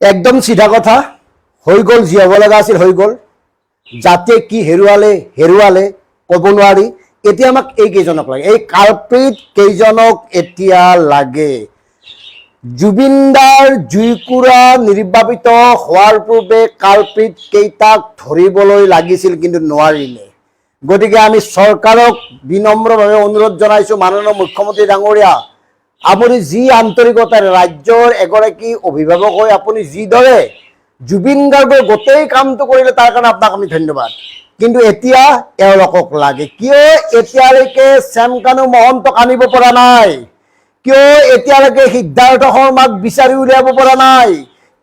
একদম চিধা কথা। হৈ গ'ল যি হ'ব লগা আছিল, হৈ গ'ল। জাতিয়ে কি হেৰুৱালে হেৰুৱালে, ক'ব নোৱাৰি। এতিয়া আমাক এই কেইজনক লাগে। এই কালপ্ৰিত কেইজনক এতিয়া লাগে। জুবিনদাৰ জুইকুৰা নিৰ্বাপিত হোৱাৰ পূৰ্বে কালপ্ৰিত কেইটাক ধৰিবলৈ লাগিছিল, কিন্তু নোৱাৰিলে। গতিকে আমি চৰকাৰক বিনম্ৰভাৱে অনুৰোধ জনাইছোঁ, মাননীয় মুখ্যমন্ত্ৰী ডাঙৰীয়া। আপুনি যি আন্তৰিকতাৰে ৰাজ্যৰ এগৰাকী অভিভাৱক হৈ আপুনি যিদৰে জুবিন গাৰ্গৰ গোটেই কামটো কৰিলে, তাৰ কাৰণে আপোনাক আমি ধন্যবাদ। কিন্তু এতিয়া এওঁলোকক লাগে। কিয় এতিয়ালৈকে শ্যামকানু মহন্তক আনিব পৰা নাই? কিয় এতিয়ালৈকে সিদ্ধাৰ্থ শৰ্মাক বিচাৰি উলিয়াব পৰা নাই?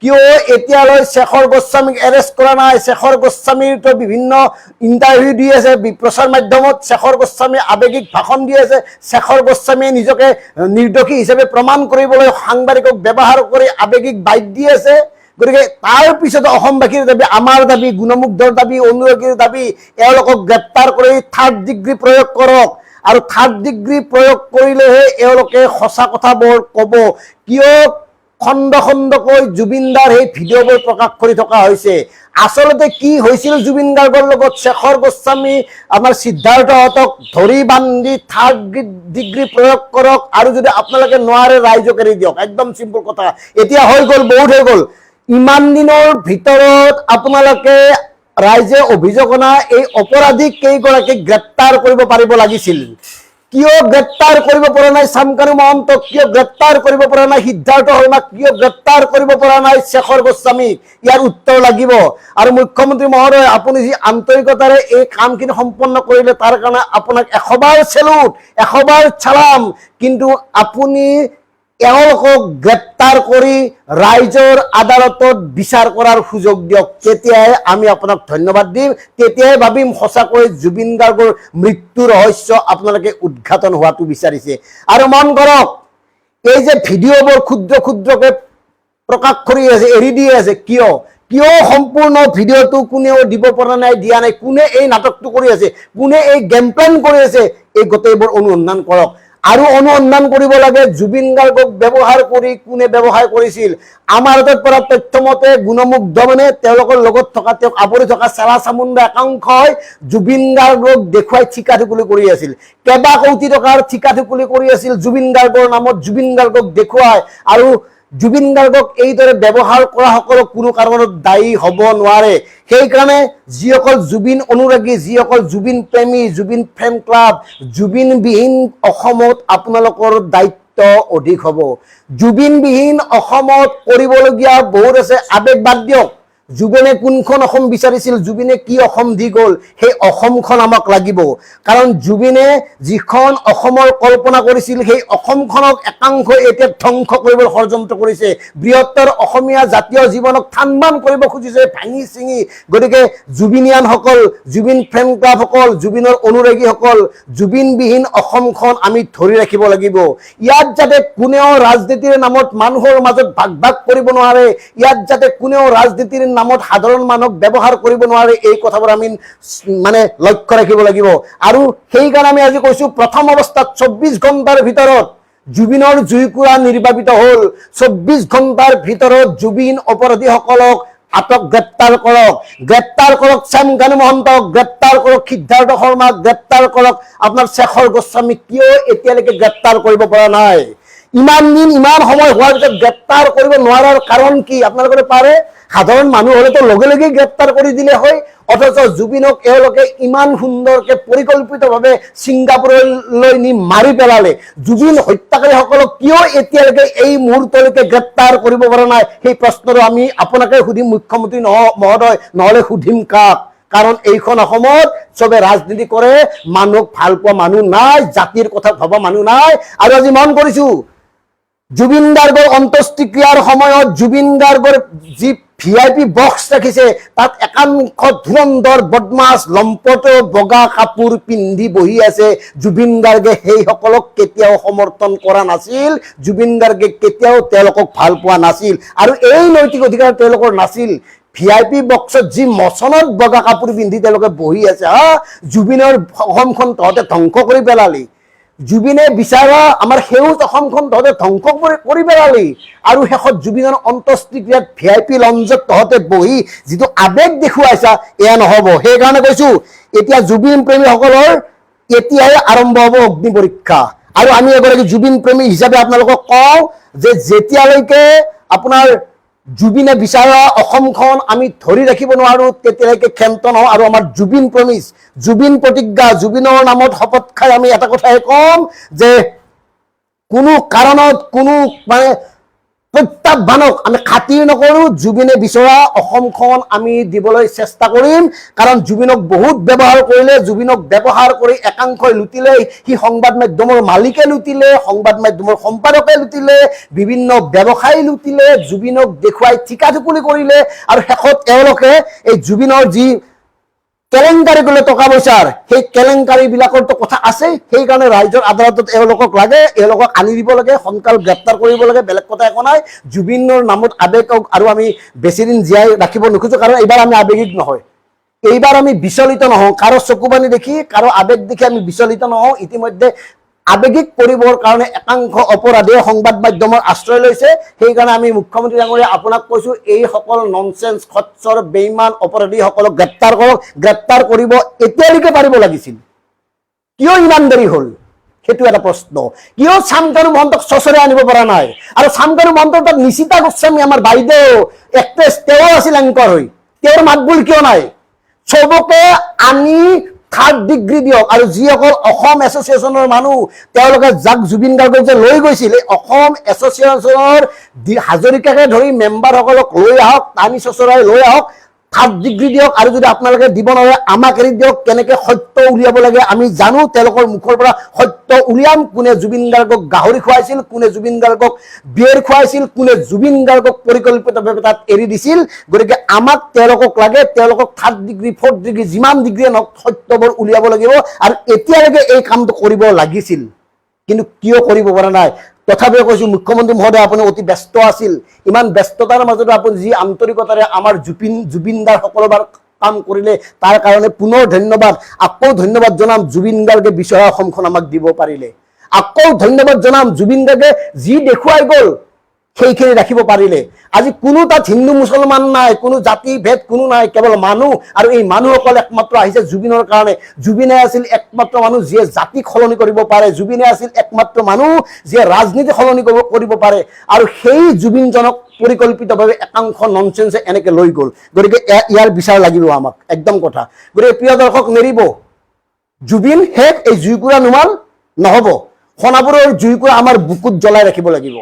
কিয় এতিয়ালৈ শেখৰ গোস্বামীক এৰেষ্ট কৰা নাই? শেখৰ গোস্বামীৰতো বিভিন্ন ইণ্টাৰভিউ দি আছে প্ৰচাৰ মাধ্যমত শেখৰ গোস্বামী আৱেগিক ভাষণ দি আছে। শেখৰ গোস্বামীয়ে নিজকে নিৰ্দোষী হিচাপে প্ৰমাণ কৰিবলৈ সাংবাদিকক ব্যৱহাৰ কৰি আৱেগিক বাইট দি আছে। গতিকে তাৰ পিছত অসমবাসীৰ দাবি, আমাৰ দাবি, গুণমুগ্ধৰ দাবি, অনুৰাগীৰ দাবি, এওঁলোকক গ্ৰেপ্তাৰ কৰি থাৰ্ড ডিগ্ৰী প্ৰয়োগ কৰক। আৰু থাৰ্ড ডিগ্ৰী প্ৰয়োগ কৰিলেহে এওঁলোকে সঁচা কথাবোৰ ক'ব। কিয় খণ্ড খণ্ডকৈ জুবিনদাৰ সেই ভিডিঅ'বোৰ প্ৰকাশ কৰি থকা হৈছে। আচলতে কি হৈছিল জুবিন গাৰ্গৰ লগত? শেখৰ গোস্বামী, আমাৰ সিদ্ধাৰ্থহঁতক ধৰি বান্ধি থাৰ্ড ডিগ্ৰী প্ৰয়োগ কৰক আৰু যদি আপোনালোকে নোৱাৰে ৰাইজক এৰি দিয়ক। একদম চিম্পল কথা। এতিয়া হৈ গ'ল, বহুত হৈ গ'ল। ইমান দিনৰ ভিতৰত আপোনালোকে ৰাইজে অভিযোগ অনা এই অপৰাধীক কেইগৰাকীক গ্ৰেপ্তাৰ কৰিব পাৰিব লাগিছিল? কিয় গ্ৰেপ্তাৰ কৰিব পৰা নাই? চামকানু মহন্ত কিয় গ্ৰেপ্তাৰ কৰিব পৰা নাই? সিদ্ধাৰ্থ শৰ্মাক কিয় গ্ৰেপ্তাৰ কৰিব পৰা নাই? শেখৰ গোস্বামী, ইয়াৰ উত্তৰ লাগিব। আৰু মুখ্যমন্ত্ৰী মহোদয়, আপুনি যি আন্তৰিকতাৰে এই কামখিনি সম্পন্ন কৰিলে, তাৰ কাৰণে আপোনাক এশবাৰ চেলুট, এশবাৰ চালাম কিন্তু আপুনি এওঁলোকক গ্ৰেপ্তাৰ কৰি ৰাইজৰ আদালতত বিচাৰ কৰাৰ সুযোগ দিয়ক। তেতিয়াহে আমি আপোনাক ধন্যবাদ দিম। তেতিয়াহে ভাবিম সঁচাকৈ জুবিন গাৰ্গৰ মৃত্যু ৰহস্য আপোনালোকে উদঘাটন হোৱাটো বিচাৰিছে। আৰু মন কৰক, এই যে ভিডিঅ'বোৰ ক্ষুদ্ৰ ক্ষুদ্ৰকে প্ৰকাশ কৰি আছে, এৰি দি আছে, কিয়? কিয় সম্পূৰ্ণ ভিডিঅ'টো কোনেও দিব পৰা নাই, দিয়া নাই? কোনে এই নাটকটো কৰি আছে? কোনে এই গেম প্লেন কৰি আছে? এই গোটেইবোৰ অনুসন্ধান কৰক। আৰু অনুসন্ধান কৰিব লাগে। জুবিন গাৰ্গক ব্যৱহাৰ কৰি কোনে ব্যৱহাৰ কৰিছিল? আমাৰ হাতত পৰা তথ্য মতে গুণমুগ্ধ মানে তেওঁলোকৰ লগত থকা, তেওঁক আৱৰি থকা চামুণ্ডা একাংশই জুবিন গাৰ্গক দেখুৱাই ঠিকা ঠুকুলি কৰি আছিল। কেইবা কোটি টকাৰ ঠিকা ঠুকুলি কৰি আছিল জুবিন গাৰ্গৰ নামত। জুবিন গাৰ্গক দেখুৱাই আৰু জুবিন গাৰ্গক এইদৰে ব্যৱহাৰ কৰা সকলক কোনো কাৰণত দায়ী হ'ব নোৱাৰে। সেইকাৰণে যিসকল জুবিন অনুৰাগী, যিসকল জুবিন প্ৰেমী, জুবিন ফেন ক্লাব জুবিনবিহীন অসমত আপোনালোকৰ দায়িত্ব অধিক হ'ব। জুবিনবিহীন অসমত কৰিবলগীয়া বহুত আছে। আৱেগ বাদ দিয়ক। জুবিনে কোনখন অসম বিচাৰিছিল, জুবিনে কি অসম দি গ'ল, সেই অসমখন আমাক লাগিব। কাৰণ জুবিনে যিখন অসমৰ কল্পনা কৰিছিল, সেই অসমখনক একাংশই এতিয়া ধ্বংস কৰিবলৈ ষড়যন্ত্ৰ কৰিছে। বৃহত্তৰ অসমীয়া জাতীয় জীৱনক থানবান কৰিব খুজিছে, ভাঙি চিঙি গতিকে জুবিনিয়ানসকল, জুবিন ফেন ক্লাবসকল, জুবিনৰ অনুৰাগীসকল, জুবিনবিহীন অসমখন আমি ধৰি ৰাখিব লাগিব। ইয়াত যাতে কোনেও ৰাজনীতিৰ নামত মানুহৰ মাজত ভাগ ভাগ কৰিব নোৱাৰে, ইয়াত যাতে কোনেও ৰাজনীতিৰ নামত সাধাৰণ মানুহক ব্যৱহাৰ কৰিব নোৱাৰে, এই কথাবোৰ আমি মানে লক্ষ্য ৰাখিব লাগিব। আৰু সেইকাৰণে আমি আজি কৈছো, প্ৰথম অৱস্থাত চৌব্বিছ ঘণ্টাৰ ভিতৰত জুবিনৰ জুইকুৰা নিৰ্বাপিত হ'ল। চৌব্বিছ ঘণ্টাৰ ভিতৰত জুবিন অপৰাধীসকলক আটক, গ্ৰেপ্তাৰ কৰক। গ্ৰেপ্তাৰ কৰক শ্যাম গানু মহন্তক গ্ৰেপ্তাৰ কৰক সিদ্ধাৰ্থ শৰ্মাক, গ্ৰেপ্তাৰ কৰক। আপোনাৰ শেখৰ গোস্বামীক কিয় এতিয়ালৈকে গ্ৰেপ্তাৰ কৰিব পৰা নাই? ইমান দিন ইমান সময় হোৱাৰ পিছত গ্ৰেপ্তাৰ কৰিব নোৱাৰাৰ কাৰণ কি আপোনালোকে পাৰে? সাধাৰণ মানুহ হলেতো লগে লগে গ্ৰেপ্তাৰ কৰি দিলে হয়। অথচ জুবিনক এওঁলোকে ইমান সুন্দৰকে পৰিকল্পিতভাৱে ছিংগাপুৰলৈ নি মাৰি পেলালে। জুবিন হত্যাকাৰীসকলক কিয় এতিয়ালৈকে এই মুহূৰ্তলৈকে গ্ৰেপ্তাৰ কৰিব পৰা নাই? সেই প্ৰশ্নটো আমি আপোনাকে সুধিম, মুখ্যমন্ত্ৰী মহোদয়, নহলে সুধিম কাক? কাৰণ এইখন অসমত চবে ৰাজনীতি কৰে, মানুহক ভালো পোৱা মানুহ নাই, জাতিৰ কথা ভবা মানুহ নাই। আৰু আজি মন কৰিছো জুবিন গাৰ্গৰ অন্ত্যেষ্টিক্ৰিয়াৰ সময়ত জুবিন গাৰ্গৰ যি ভি আই পি বক্স ৰাখিছে, তাত একাংশ ধুৰন্ধৰ বদমাছ লম্পট বগা কাপোৰ পিন্ধি বহি আছে। জুবিন গাৰ্গে সেইসকলক কেতিয়াও সমৰ্থন কৰা নাছিল। জুবিন গাৰ্গে কেতিয়াও তেওঁলোকক ভালো পোৱা নাছিল। আৰু এই নৈতিক অধিকাৰ তেওঁলোকৰ নাছিল। ভি আই পি বক্সত যি মচনত বগা কাপোৰ পিন্ধি তেওঁলোকে বহি আছে হা জুবিনৰ অসমখন তহঁতে ধ্বংস কৰি পেলালি। জুবিনে বিচৰা আমাৰ সেউজ অসমখন তহঁতে ধ্বংস কৰি পেলালি। আৰু শেষত জুবিনৰ অন্ত্যেষ্টিক্ৰিয়াত ভি আই পি লঞ্জত তহঁতে বহি যিটো আৱেগ দেখুৱাইছা, এয়া নহ'ব। সেইকাৰণে কৈছো, এতিয়া জুবিন প্ৰেমীসকলৰ এতিয়াই আৰম্ভ হ'ব অগ্নি পৰীক্ষা। আৰু আমি এগৰাকী জুবিন প্ৰেমী হিচাপে আপোনালোকক কওঁ যে যেতিয়ালৈকে আপোনাৰ জুবিনে বিচৰা অসমখন আমি ধৰি ৰাখিব নোৱাৰো, তেতিয়ালৈকে ক্ষান্ত নহওঁ। আৰু আমাৰ জুবিন প্ৰমিচ জুবিন প্ৰতিজ্ঞা, জুবিনৰ নামত শপত খাই আমি এটা কথাই ক'ম যে কোনো কাৰণত কোনো মানে প্ৰত্যাহ্বানক আমি খাতিৰ নকৰো। জুবিনে বিচৰা অসমখন আমি দিবলৈ চেষ্টা কৰিম। কাৰণ জুবিনক বহুত ব্যৱহাৰ কৰিলে, জুবিনক ব্যৱহাৰ কৰি একাংশই লুটিলে। সি সংবাদ মাধ্যমৰ মালিকে লুটিলে, সংবাদ মাধ্যমৰ সম্পাদকে লুটিলে, বিভিন্ন ব্যৱসায়ী লুটিলে, জুবিনক দেখুৱাই ঠিকা ঠুকুলি কৰিলে। আৰু শেষত এওঁলোকে এই জুবিনৰ যি কেলেংকাৰী কৰিলে টকা পইচাৰ, সেই কেলেংকাৰী বিলাকৰতো কথা আছে সেইকাৰণে ৰাইজৰ আদালতত এওঁলোকক লাগে, এওঁলোকক আনি দিব লাগে, সোনকাল গ্ৰেপ্তাৰ কৰিব লাগে, বেলেগ কথা একো নাই। জুবিনৰ নামত আৱেগক আৰু আমি বেছিদিন জীয়াই ৰাখিব নোখোজো, কাৰণ এইবাৰ আমি আৱেগিক নহয়। এইবাৰ আমি বিচলিত নহওঁ। কাৰো চকুপানী দেখি, কাৰো আৱেগ দেখি আমি বিচলিত নহওঁ। ইতিমধ্যে আৱেগিক কৰিবৰ কাৰণে একাংশ অপৰাধীয়ে সংবাদ মাধ্যমৰ আশ্ৰয় লৈছে। সেইকাৰণে আমি মুখ্যমন্ত্ৰী ডাঙৰীয়া আপোনাক কৈছো এইসকল ননচেন্স খচ্চৰ, বেইমান অপৰাধীসকলক গ্ৰেপ্তাৰ কৰক। গ্ৰেপ্তাৰ কৰিব এতিয়ালৈকে পাৰিব লাগিছিল। কিয় ইমান দেৰি হ'ল? সেইটো এটা প্ৰশ্ন। কিয় চামকানু মহন্তক চচৰে আনিব পৰা নাই? আৰু চামকানু মহন্তৰ তাত নিশিতা গোস্বামী, আমাৰ বাইদেউ এক্ট্ৰেছ তেওঁ আছিল এংকৰ হৈ। তেওঁৰ মাতবোল কিয় নাই? চবকে আনি থাৰ্ড ডিগ্ৰী দিয়ক আৰু যিসকল অসম এছ'চিয়েশ্যনৰ মানুহ, তেওঁলোকে যাক জুবিন গাৰ্গক যে লৈ গৈছিল, এই অসম এছ'চিয়েশ্যনৰ হাজৰিকাকে ধৰি মেম্বাৰসকলক লৈ আহক টানি চচৰাই লৈ আহক। থাৰ্ড ডিগ্ৰী দিয়ক আৰু যদি আপোনালোকে দিব নোৱাৰে, আমাক দিয়ক, কেনেকে সত্য উলিয়াব লাগে আমি জানো, তেওঁলোকৰ মুখৰ পৰা সত্য উলিয়াম, কোনে জুবিন গাৰ্গক গাহৰি খুৱাইছিল, কোনে জুবিন গাৰ্গক বিয়েৰ খুৱাইছিল, কোনে জুবিন গাৰ্গক পৰিকল্পিতভাৱে তাত এৰি দিছিল। গতিকে আমাক তেওঁলোকক লাগে, তেওঁলোকক থাৰ্ড ডিগ্ৰী ফ'ৰ্থ ডিগ্ৰী, যিমান ডিগ্ৰীয়ে নহওক, সত্যবোৰ উলিয়াব লাগিব। আৰু এতিয়ালৈকে এই কামটো কৰিব লাগিছিল। কিন্তু কিয় কৰিব পৰা নাই? তথাপিও কৈছো, মুখ্যমন্ত্ৰী মহোদয়, আপুনি অতি ব্যস্ত আছিল। ইমান ব্যস্ততাৰ মাজতো আপুনি যি আন্তৰিকতাৰে আমাৰ জুবিন জুবিনদাৰ সকলোবাৰ কাম কৰিলে, তাৰ কাৰণে পুনৰ ধন্যবাদ। আকৌ ধন্যবাদ জনাম জুবিন গাৰ্গে বিচৰা অসমখন আমাক দিব পাৰিলে। আকৌ ধন্যবাদ জনাম জুবিন গাৰ্গে, যি দেখুৱাই গ'ল সেইখিনি ৰাখিব পাৰিলে। আজি কোনো তাত হিন্দু, মুছলমান নাই, কোনো জাতি, ভেদ, কোনো নাই, কেৱল মানুহ আৰু এই মানুহসকল একমাত্ৰ আহিছে জুবিনৰ কাৰণে। জুবিনে আছিল একমাত্ৰ মানুহ যিয়ে জাতিক সলনি কৰিব পাৰে। জুবিনে আছিল একমাত্ৰ মানুহ যিয়ে ৰাজনীতি সলনি কৰিব পাৰে। আৰু সেই জুবিনজনক পৰিকল্পিতভাৱে একাংশ ননচেন্সে এনেকে লৈ গ'ল। গতিকে ইয়াৰ বিচাৰ লাগিব আমাক, একদম কথা। গতিকে প্ৰিয় দৰ্শক নেৰিব জুবিন শেষ, এই জুইকুৰা নুমাল নহ'ব। সোণাপুৰৰ জুইকুৰা আমাৰ বুকুত জ্বলাই ৰাখিব লাগিব।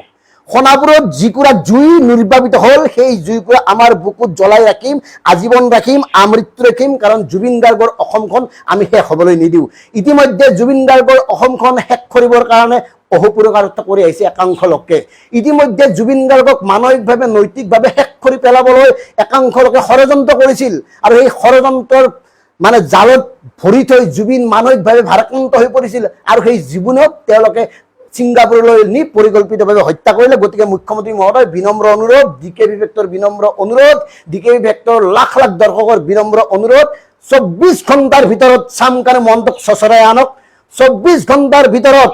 সোণাপুৰত যিকুৰা জুই নিৰ্বাপিত হ'ল, সেই জুইকুৰা আমাৰ বুকুত জ্বলাই ৰাখিম, আজীৱন ৰাখিম, আমৃত্যু ৰাখিম, কাৰণ জুবিন গাৰ্গৰ অসমখন আমি শেষ হ'বলৈ নিদিওঁ। ইতিমধ্যে জুবিন গাৰ্গৰ অসমখন শেষ কৰিবৰ কাৰণে অহোপুৰকাৰত্ব কৰি আহিছে একাংশ লোকে ইতিমধ্যে জুবিন গাৰ্গক মানসিকভাৱে, নৈতিকভাৱে শেষ কৰি পেলাবলৈ একাংশ লোকে ষড়যন্ত্ৰ কৰিছিল। আৰু সেই ষড়যন্ত্ৰৰ মানে জালত ভৰি থৈ জুবিন মানসিকভাৱে ভাৰাক্ৰান্ত হৈ পৰিছিল। আৰু সেই জীৱনক তেওঁলোকে ছিংগাপুৰলৈ নি পৰিকল্পিতভাৱে হত্যা কৰিলে, গতিকে মুখ্যমন্ত্ৰী মহোদয় বিনম্ৰ অনুৰোধ ডি কে বি ভেক্টৰ বিনম্ৰ অনুৰোধ D K B vector lakh lakh দৰ্শকৰ বিনম্ৰ অনুৰোধ চৌব্বিছ ঘণ্টাৰ ভিতৰত চামকানে মহন্তক চচৰাই আনক চৌব্বিছ ঘণ্টাৰ ভিতৰত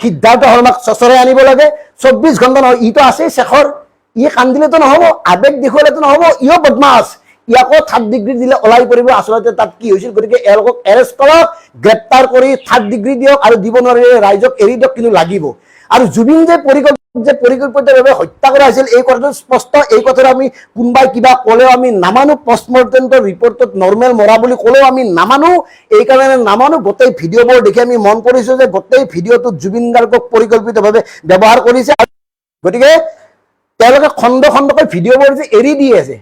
সিদ্ধাৰ্থ শৰ্মাক চচৰাই আনিব লাগে চৌব্বিছ ঘণ্টা নহয়, ইটো আছেই শেষৰ ই কান্দিলেতো নহ'ব আৱেগ দেখুৱালেতো নহ'ব, ইও বদমাছ। ইয়াকো থাৰ্ড ডিগ্ৰী দিলে ওলাই পৰিব, আচলতে তাত কি হৈছিল, গতিকে এওঁলোকক এৰেষ্ট কৰক গ্ৰেপ্তাৰ কৰি থাৰ্ড ডিগ্ৰী দিয়ক আৰু দিব নোৱাৰিলে ৰাইজক এৰি দিয়ক, কিন্তু লাগিব। আৰু জুবিন যে পৰিকল্প যে পৰিকল্পিতভাৱে হত্যা কৰা হৈছিল, এই কথাটো স্পষ্ট, এই কথাটো আমি কোনোবাই কিবা ক'লেও আমি নামানো পষ্টমৰ্টেমৰ ৰিপৰ্টত নৰ্মেল মৰা বুলি ক'লেও আমি নামানো। এইকাৰণে নামানো, গোটেই ভিডিঅ'বোৰ দেখি আমি মন কৰিছো যে গোটেই ভিডিঅ'টোত জুবিন গাৰ্গক পৰিকল্পিতভাৱে ব্যৱহাৰ কৰিছে। গতিকে তেওঁলোকে খণ্ড খণ্ডকৈ ভিডিঅ'বোৰ যে এৰি দি আছে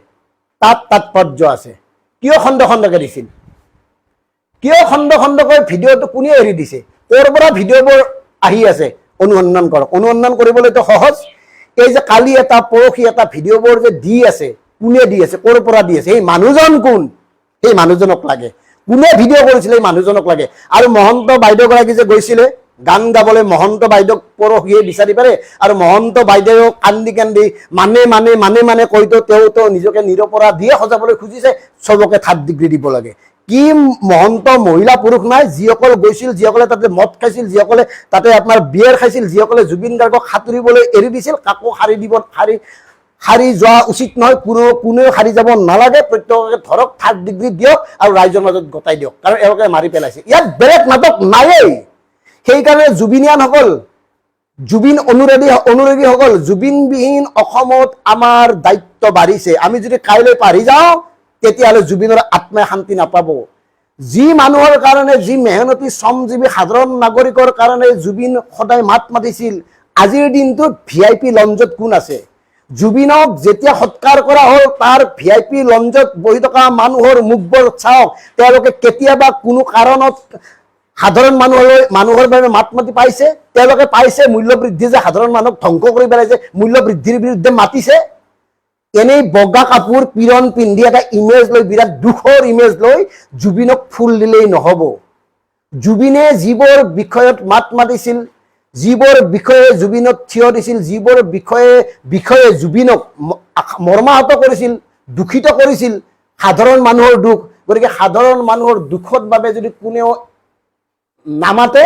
তাত তাৎপৰ্য আছে। কিয় খণ্ড খণ্ডকে দিছিল? কিয় খণ্ড খণ্ডকৈ ভিডিঅ'টো কোনে এৰি দিছে? ক'ৰ পৰা ভিডিঅ'বোৰ আহি আছে। অনুসন্ধান কৰক। অনুসন্ধান কৰিবলৈতো সহজ। এই যে কালি এটা, পৰহি এটা ভিডিঅ'বোৰ যে দি আছে, কোনে দি আছে, ক'ৰ পৰা দি আছে, সেই মানুহজন কোন? সেই মানুহজনক লাগে। কোনে ভিডিঅ' কৰিছিলে এই মানুহজনক লাগে। আৰু মহন্ত বাইদেউগৰাকী যে গৈছিলে গান গাবলৈ মহন্ত বাইদেউক পৰহিয়ে বিচাৰি পাৰে আৰু মহন্ত বাইদেউক কান্দি কান্দি মানে মানে মানে মানে কৈতো তেওঁতো নিজকে নিৰপৰাধীয়ে সজাবলৈ খুজিছে, চবকে থাৰ্ড ডিগ্ৰী দিব লাগে। কি মহন্ত মহিলা পুৰুষ নাই, যিসকল গৈছিল, যিসকলে তাতে মদ খাইছিল, যিসকলে তাতে আপোনাৰ বিয়েৰ খাইছিল, যিসকলে জুবিন গাৰ্গক সাঁতুৰিবলৈ এৰি দিছিল, কাকো সাৰি দিব, সাৰি সাৰি যোৱা উচিত নহয়, কোনো, কোনেও সাৰি যাব নালাগে, প্ৰত্যেককে ধৰক থাৰ্ড ডিগ্ৰী দিয়ক আৰু ৰাইজৰ মাজত গতাই দিয়ক, কাৰণ এওঁলোকে মাৰি পেলাইছে। ইয়াত বেলেগ নাটক নায়েই। সেইকাৰণে জুবিনিয়ানসকল, জুবিন অনুৰাগী অনুৰাগীসকল জুবিনবিহীন অসমত আমাৰ দায়িত্ব বাঢ়িছে। আমি যদি কাইলৈ পাৰি যাওঁ, তেতিয়াহ'লে জুবিনৰ আত্মাই শান্তি নাপাব। যি মানুহৰ কাৰণে, যি মেহনতী শ্ৰমজীৱী সাধাৰণ নাগৰিকৰ কাৰণে জুবিন সদায় মাত মাতিছিল, আজিৰ দিনটোত ভি আই পি লঞ্জত কোন আছে? জুবিনক যেতিয়া সৎকাৰ কৰা হ'ল, তাৰ ভি আই পি লঞ্জত বহি থকা মানুহৰ মুখবোৰ চাওক, তেওঁলোকে কেতিয়াবা কোনো কাৰণত সাধাৰণ মানুহলৈ মানুহৰ বাবে মাত মাতি পাইছে, তেওঁলোকে পাইছে মূল্য বৃদ্ধি যে সাধাৰণ মানুহক ধ্বংস কৰি পেলাইছে মূল্য বৃদ্ধিৰ বিৰুদ্ধে মাতিছে। এনেই বগা কাপোৰ, পিৰণ পিন্ধি এটা ইমেজ লৈ, বিৰাট দুখৰ ইমেজ লৈ জুবিনক ফুল দিলেই নহ'ব। জুবিনে যিবোৰ বিষয়ত মাত মাতিছিল, যিবোৰ বিষয়ে জুবিনক থিয় দিছিল, যিবোৰ বিষয়ে বিষয়ে জুবিনক মৰ্মাহত কৰিছিল, দূষিত কৰিছিল, সাধাৰণ মানুহৰ দুখ। গতিকে সাধাৰণ মানুহৰ দুখৰ বাবে যদি কোনেও নামাতে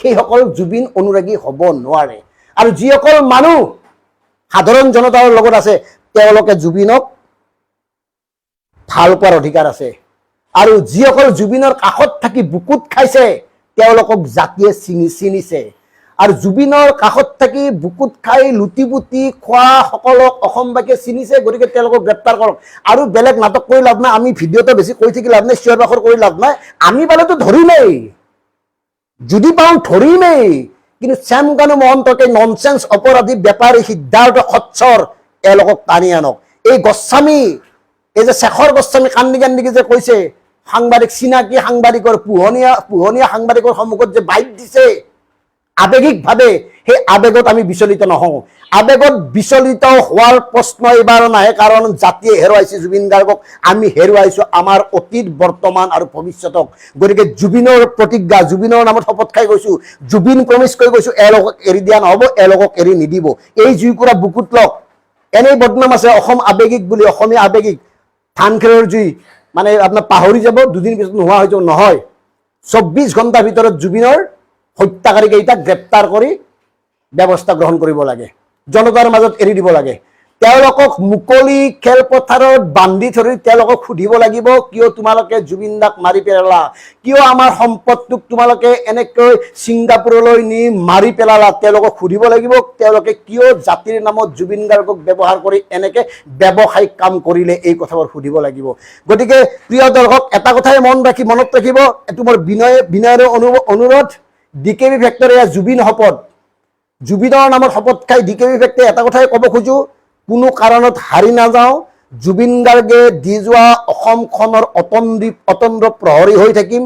সেইসকল জুবিন অনুৰাগী হ'ব নোৱাৰে। আৰু যিসকল মানুহ সাধাৰণ জনতাৰ লগত আছে, তেওঁলোকে জুবিনক ভালো পোৱাৰ অধিকাৰ আছে। আৰু যিসকল জুবিনৰ কাষত থাকি বুকুত খাইছে, তেওঁলোকক জাতিয়ে চিনি, চিনিছে। আৰু জুবিনৰ কাষত থাকি বুকুত খাই লুটি পুতি খোৱা সকলক অসমবাসীয়ে চিনিছে, গতিকে তেওঁলোকক গ্ৰেপ্তাৰ কৰক। আৰু বেলেগ নাটক কৰি লাভ নাই, আমি ভিডিঅ'তে বেছি কৈ থাকি লাভ নাই চিঞৰ বাখৰ কৰি লাভ নাই, আমি পালেতো ধৰিমেই যদি পাওঁ ধৰিমেই। কিন্তু শ্যামকানু মহন্তকে ননসেন্স অপৰাধী, বেপাৰী, সিদ্ধাৰ্থ, সচ্ছৰ, এওঁলোকক টানি আনক। এই গোস্বামী, এই যে শেখৰ গোস্বামী কান্দি কান্দিকে যে কৈছে, সাংবাদিক চিনাকি সাংবাদিকৰ পোহনীয়া পোহনীয়া সাংবাদিকৰ সন্মুখত যে বাইক দিছে, আৱেগিকভাৱে সেই আৱেগত আমি বিচলিত নহওঁ। আৱেগত বিচলিত হোৱাৰ প্ৰশ্ন এইবাৰ নাহে, কাৰণ জাতিয়ে হেৰুৱাইছে জুবিন গাৰ্গক। আমি হেৰুৱাইছো আমাৰ অতীত, বৰ্তমান আৰু ভৱিষ্যতক। গতিকে জুবিনৰ প্ৰতিজ্ঞা, জুবিনৰ নামত শপত খাই গৈছো। জুবিন প্ৰমিচ কৰি গৈছো, এওঁলোকক এৰি দিয়া নহ'ব, এওঁলোকক এৰি নিদিব। এই জুইকুৰা বুকুত লওক। এনেই বদনাম আছে, অসম আৱেগিক বুলি, অসমীয়া আৱেগিক। ধান খেৰৰ জুই মানে আপোনাৰ পাহৰি যাব, দুদিন পিছত নোহোৱা হৈ যাব, নহয়। চৌব্বিছ ঘণ্টাৰ ভিতৰত জুবিনৰ হত্যাকাৰীকেইটাক গ্ৰেপ্তাৰ কৰি ব্যৱস্থা গ্ৰহণ কৰিব লাগে। জনতাৰ মাজত এৰি দিব লাগে। তেওঁলোকক মুকলি খেলপথাৰত বান্ধি ধৰি তেওঁলোকক সুধিব লাগিব, কিয় তোমালোকে জুবিন দাক মাৰি পেলালা? কিয় আমাৰ সম্পদটোক তোমালোকে এনেকৈ ছিংগাপুৰলৈ নি মাৰি পেলালা? তেওঁলোকক সুধিব লাগিব, তেওঁলোকে কিয় জাতিৰ নামত জুবিন গাৰ্গক ব্যৱহাৰ কৰি এনেকে ব্যৱসায়িক কাম কৰিলে? এই কথাবোৰ সুধিব লাগিব। গতিকে, প্ৰিয় দৰ্শক, এটা কথাই মন ৰাখি, মনত ৰাখিব, এইটো মোৰ বিনয়, বিনয়ৰে অনু- অনুৰোধ। ডি কে বি ফেক্টৰীয়া জুবিন শপত। জুবিনৰ নামত শপত খাই ডি কে বি ফেক্টৰী এটা কথাই ক'ব খোজো, কোনো কাৰণত হাৰি নাযাওঁ। জুবিন গাৰ্গে দি যোৱা অসমখনৰ অতন্দ্ৰী অতন্দ্ৰ প্ৰহৰী হৈ থাকিম।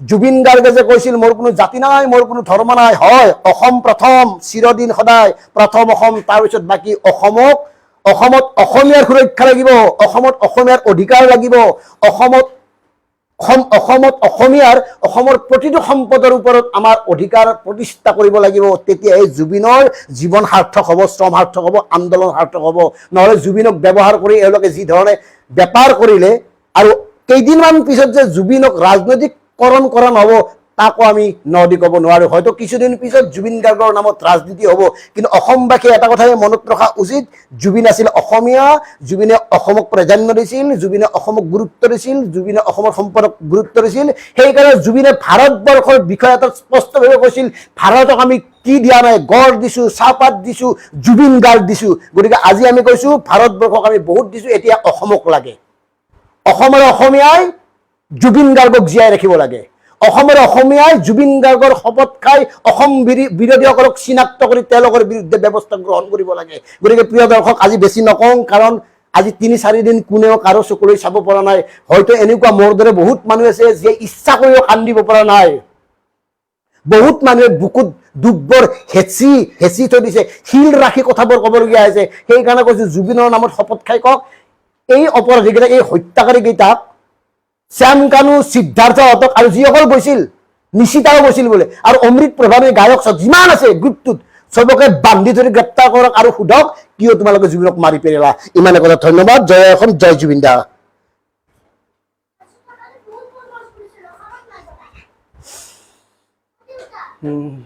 জুবিন গাৰ্গে যে কৈছিল, মোৰ কোনো জাতি নাই, মোৰ কোনো ধৰ্ম নাই হয়, অসম প্ৰথম, চিৰদিন সদায় প্ৰথম অসম তাৰপিছত বাকী অসমক। অসমত অসমীয়াৰ সুৰক্ষা লাগিব, অসমত অসমীয়াৰ অধিকাৰ লাগিব, অসমত অসম অসমত, অসমীয়াৰ, অসমৰ প্ৰতিটো সম্পদৰ ওপৰত আমাৰ অধিকাৰ প্ৰতিষ্ঠা কৰিব লাগিব। তেতিয়াহে জুবিনৰ জীৱন সাৰ্থক হ'ব, শ্ৰম সাৰ্থক হ'ব, আন্দোলন সাৰ্থক হ'ব। নহ'লে জুবিনক ব্যৱহাৰ কৰি এওঁলোকে যি ধৰণে বেপাৰ কৰিলে আৰু কেইদিনমান পিছত যে জুবিনক ৰাজনৈতিককৰণ কৰা নহ'ব তাকো আমি ন দি ক'ব নোৱাৰোঁ। হয়তো কিছুদিন পিছত জুবিন গাৰ্গৰ নামত ৰাজনীতি হ'ব। কিন্তু অসমবাসীয়ে এটা কথাই মনত ৰখা উচিত। জুবিন আছিল অসমীয়া, জুবিনে অসমক প্ৰাধান্য দিছিল, জুবিনে অসমক গুৰুত্ব দিছিল, জুবিনে অসমৰ সম্পদক গুৰুত্ব দিছিল। সেইকাৰণে জুবিনে ভাৰতবৰ্ষৰ বিষয়ে এটা স্পষ্টভাৱে কৈছিল, ভাৰতক আমি কি দিয়া নাই? গড় দিছো, চাহপাত দিছো, জুবিন গাৰ্গ দিছো। গতিকে আজি আমি কৈছো, ভাৰতবৰ্ষক আমি বহুত দিছো, এতিয়া অসমক লাগে। অসমৰ অসমীয়াই জুবিন গাৰ্গক জীয়াই ৰাখিব লাগে। অসমৰ অসমীয়াই জুবিন গাৰ্গৰ শপত খাই অসম বিৰি- বিৰোধীসকলক চিনাক্ত কৰি তেওঁলোকৰ বিৰুদ্ধে ব্যৱস্থা গ্ৰহণ কৰিব লাগে। গতিকে প্ৰিয় দৰ্শক, আজি বেছি নকওঁ, কাৰণ আজি তিনি চাৰিদিন কোনেও কাৰো চকুলৈ চাব পৰা নাই। হয়তো এনেকুৱা মোৰ দৰে বহুত মানুহ আছে যিয়ে ইচ্ছা কৰিও কান্দিব পৰা নাই। বহুত মানুহে বুকুত দুখবোৰ হেঁচি হেঁচি থৈ দিছে, শিল ৰাখি কথাবোৰ ক'বলগীয়া হৈছে। সেইকাৰণে কৈছো, জুবিনৰ নামত শপত খাই কওক। এই অপৰাধীকেইটাক, এই হত্যাকাৰীকেইটাক শ্যাম কানু সিদ্ধাৰ্থ হতক আৰু যিসকল গৈছিল নিশিতাও গৈছিল বোলে। আৰু অমৃত প্ৰভাৱে গায়ক যিমান আছে গ্ৰুপটোত চবকে বান্ধি ধৰি গ্ৰেপ্তাৰ কৰক আৰু সোধক কিয় তোমালোকে জুবিনক মাৰি পেলালা। ইমানে কথা, ধন্যবাদ। জয় এখন, জয় জুবিন দা। Hmm.